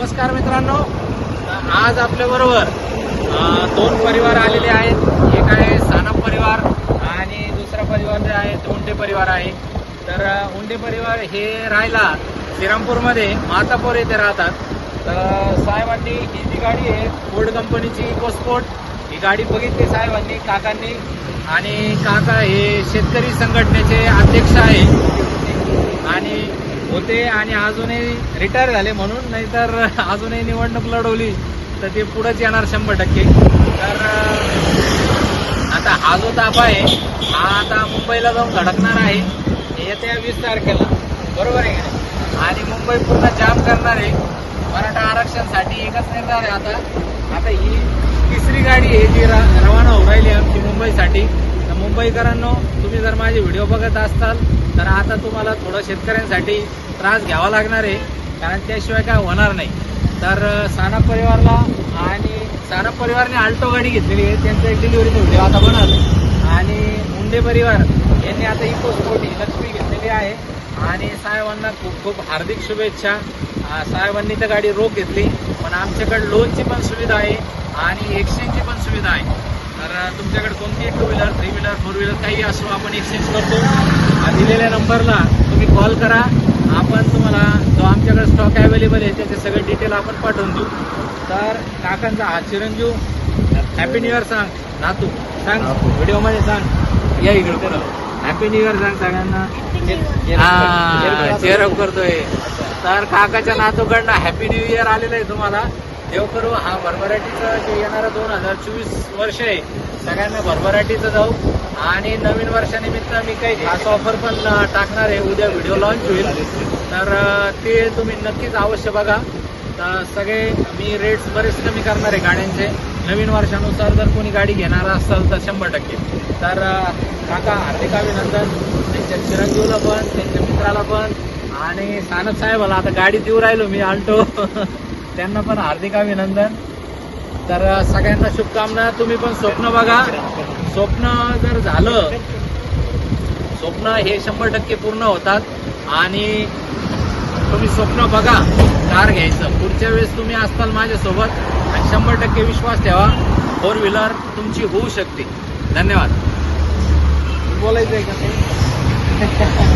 नमस्कार मित्रांनो. आज आपल्याबरोबर दोन परिवार आलेले आहेत. एक आहे सानप परिवार आणि दुसरा परिवार जे आहे तो उंडे परिवार आहे. तर उंडे परिवार हे राहायला श्रीरामपूरमध्ये मातापूर येथे राहतात. तर साहेबांनी ही जी गाडी आहे फोर्ड कंपनीची इकोस्पोर्ट ही गाडी बघितली साहेबांनी काकांनी. आणि काका हे शेतकरी संघटनेचे अध्यक्ष आहे होते आणि अजूनही रिटायर झाले म्हणून नाहीतर अजूनही निवडणूक लढवली तर ते पुढंच येणार शंभर टक्के. तर आता हा जो ताप आहे हा आता मुंबईला जाऊन धडकणार आहे येत्या वीस तारखेला. बरोबर आहे का आणि मुंबई पूर्ण जाम करणार आहे. मराठा आरक्षणसाठी एकच निर्धार आहे आता. आता ही तिसरी गाडी आहे जी रवाना होऊ राहिली आमची मुंबईसाठी. मुंबईकरांनो तुम्ही जर माझे व्हिडिओ बघत असताल तर आता तुम्हाला थोडं शेतकऱ्यांसाठी त्रास घ्यावा लागणार आहे कारण त्याशिवाय काय होणार नाही. तर अं, सानप परिवारला आणि सानप परिवारने आल्टो गाडी घेतलेली आहे त्यांचा एक डिलिव्हरीचा व्हिडिओ आता बनल आणि मुंडे परिवार यांनी आता इको स्पोर्ट ही लक्ष्मी घेतलेली आहे. आणि साहेबांना खूप खूप हार्दिक शुभेच्छा. साहेबांनी तर गाडी रोख घेतली पण आमच्याकडे लोनची पण सुविधा आहे आणि एक्सचेंजची पण सुविधा तुमच्याकडे कोणतीही two wheeler three wheeler four wheeler काही असो आपण एक्सचेंज करतो. आ, दिलेल्या नंबरला तुम्ही कॉल करा. आपण तुम्हाला जो आमच्याकडे स्टॉक अवेलेबल आहे त्याचे सगळे डिटेल आपण पाठवून देऊ. तर काकांचा हा चिरंजीव हॅपी न्यू इयर सांग. नातू सांग. व्हिडिओमध्ये सांग. या इकडे हॅपी न्यू इयर सांग सगळ्यांना. हा चेअरअप करतोय. तर काकाच्या नातूकडनं हॅपी न्यू इयर आलेलं आहे तुम्हाला. देव करू हा भरभराटीचं जे येणारं दोन हजार चोवीस वर्ष आहे सगळ्यांना भरभराटीचं जाऊ. आणि नवीन वर्षानिमित्त मी काही खास ऑफर पण टाकणार आहे. उद्या व्हिडिओ लॉन्च होईल. तर ते तुम्ही नक्कीच अवश्य बघा. तर सगळे मी रेट्स बरेच कमी करणार आहे गाड्यांचे. नवीन वर्षानुसार जर कोणी गाडी घेणार असाल तर शंभर टक्के. तर काका हार्दिक अभिनंदन. त्यांच्या चिरंजीवला पण त्यांच्या मित्राला पण. आणि सानप साहेबाला आता गाडी देऊ राहिलो मी आल्टो त्यांना पण हार्दिक अभिनंदन. तर सगळ्यांना शुभकामना. तुम्ही पण स्वप्न बघा. स्वप्न जर झालं स्वप्न हे शंभर टक्के पूर्ण होतात. आणि तुम्ही स्वप्न बघा. कार घ्यायचं. पुढच्या वेळेस तुम्ही असताल माझ्यासोबत. आणि शंभर टक्के विश्वास ठेवा. फोर व्हीलर तुमची होऊ शकते. धन्यवाद. बोलायचं आहे का?